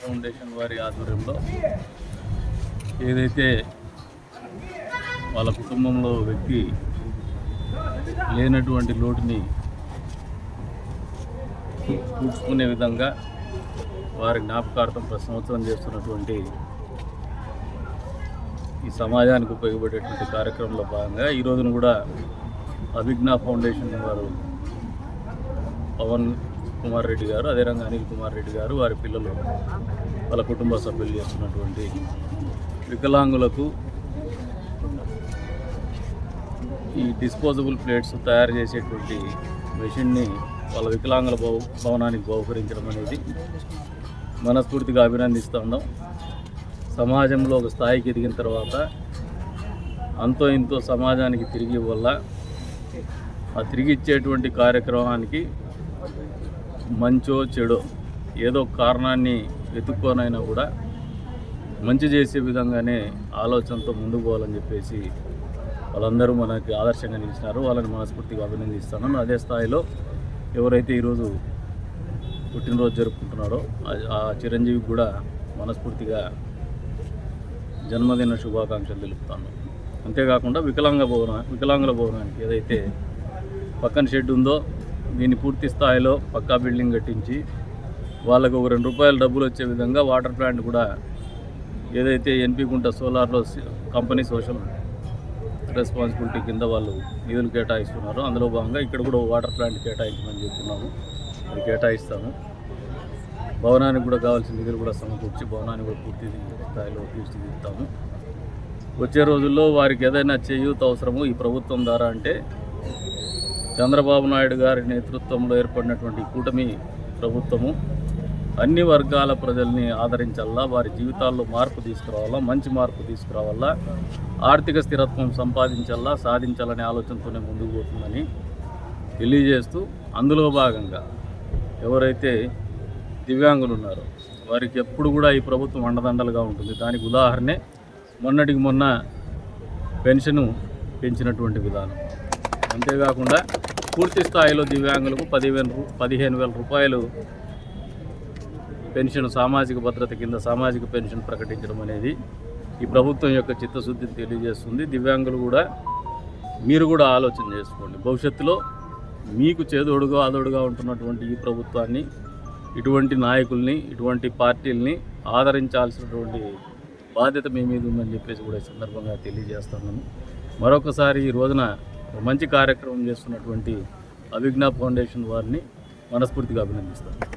Foundation వారి ఆధ్వర్యంలో ఏదైతే వాళ్ళ కుటుంబంలో వ్యక్తి లేనటువంటి లోటుని పూడ్చుకునే విధంగా వారి జ్ఞాపకార్థం ప్రతి సంవత్సరం చేస్తున్నటువంటి ఈ సమాజానికి ఉపయోగపడేటువంటి కార్యక్రమంలో భాగంగా ఈ రోజున కూడా అభిజ్ఞా ఫౌండేషన్ వారు పవన్ కుమార్ రెడ్డి గారు అదేవిధంగా అనిల్ కుమార్ రెడ్డి గారు వారి పిల్లలు వాళ్ళ కుటుంబ సభ్యులు చేస్తున్నటువంటి వికలాంగులకు ఈ డిస్పోజబుల్ ప్లేట్స్ తయారు చేసేటువంటి మెషిన్ని వాళ్ళ వికలాంగుల భవ భవనానికి బహుకరించడం అనేది మనస్ఫూర్తిగా అభినందిస్తూ ఉన్నాం. సమాజంలో ఒక స్థాయికి ఎదిగిన తర్వాత అంతో ఇంతో సమాజానికి తిరిగి వల్ల ఆ తిరిగి ఇచ్చేటువంటి కార్యక్రమానికి మంచో చెడో ఏదో కారణాన్ని వెతుక్కోనైనా కూడా మంచి చేసే విధంగానే ఆలోచనతో ముందుకు పోవాలని చెప్పేసి వాళ్ళందరూ మనకి ఆదర్శంగా నిలిచినారు. వాళ్ళని మనస్ఫూర్తిగా అభినందిస్తున్నాను. అదే స్థాయిలో ఎవరైతే ఈరోజు పుట్టినరోజు జరుపుకుంటున్నాడో ఆ- చిరంజీవి కూడా మనస్ఫూర్తిగా జన్మదిన శుభాకాంక్షలు తెలుపుతాను. అంతేకాకుండా వికలాంగ భవన వికలాంగుల భవనానికి ఏదైతే పక్కన షెడ్ ఉందో దీన్ని పూర్తి స్థాయిలో పక్కా బిల్డింగ్ కట్టించి వాళ్ళకు ఒక రెండు రూపాయల డబ్బులు వచ్చే విధంగా వాటర్ ప్లాంట్ కూడా ఏదైతే ఎన్పి గుంట సోలార్లో కంపెనీ సోషల్ రెస్పాన్సిబిలిటీ కింద వాళ్ళు నిధులు కేటాయిస్తున్నారు. అందులో భాగంగా ఇక్కడ కూడా వాటర్ ప్లాంట్ కేటాయించమని చెప్తున్నాము. అది కేటాయిస్తాము. భవనానికి కూడా కావాల్సిన నిధులు కూడా సమకూర్చి భవనాన్ని కూడా పూర్తి స్థాయిలో తీర్చిదిద్దుతాము. వచ్చే రోజుల్లో వారికి ఏదైనా చేయూత అవసరము ఈ ప్రభుత్వం ద్వారా అంటే చంద్రబాబు నాయుడు గారి నేతృత్వంలో ఏర్పడినటువంటి కూటమి ప్రభుత్వము అన్ని వర్గాల ప్రజల్ని ఆదరించాలా వారి జీవితాల్లో మార్పు తీసుకురావాలా మంచి మార్పు తీసుకురావాలా ఆర్థిక స్థిరత్వం సంపాదించాలా సాధించాలనే ఆలోచనతోనే ముందుకు పోతుందని తెలియజేస్తూ అందులో భాగంగా ఎవరైతే దివ్యాంగులు ఉన్నారో వారికి ఎప్పుడు కూడా ఈ ప్రభుత్వం అండదండలుగా ఉంటుంది. దానికి ఉదాహరణే మొన్నటికి మొన్న పెన్షను పెంచినటువంటి విధానం. అంతేకాకుండా పూర్తి స్థాయిలో దివ్యాంగులకు పదివేల పదిహేను వేల రూపాయలు పెన్షన్ సామాజిక భద్రత కింద సామాజిక పెన్షన్ ప్రకటించడం అనేది ఈ ప్రభుత్వం యొక్క చిత్తశుద్ధిని తెలియజేస్తుంది. దివ్యాంగులు కూడా మీరు కూడా ఆలోచన చేసుకోండి. భవిష్యత్తులో మీకు చేదోడుగా ఆదోడుగా ఉంటున్నటువంటి ఈ ప్రభుత్వాన్ని ఇటువంటి నాయకుల్ని ఇటువంటి పార్టీల్ని ఆదరించాల్సినటువంటి బాధ్యత మీ మీద ఉందని చెప్పేసి కూడా ఈ సందర్భంగా తెలియజేస్తున్నాము మరొకసారి ఈ రోజున మంచి కార్యక్రమం చేస్తున్నటువంటి అభిజ్ఞా ఫౌండేషన్ వారిని మనస్ఫూర్తిగా అభినందిస్తాను.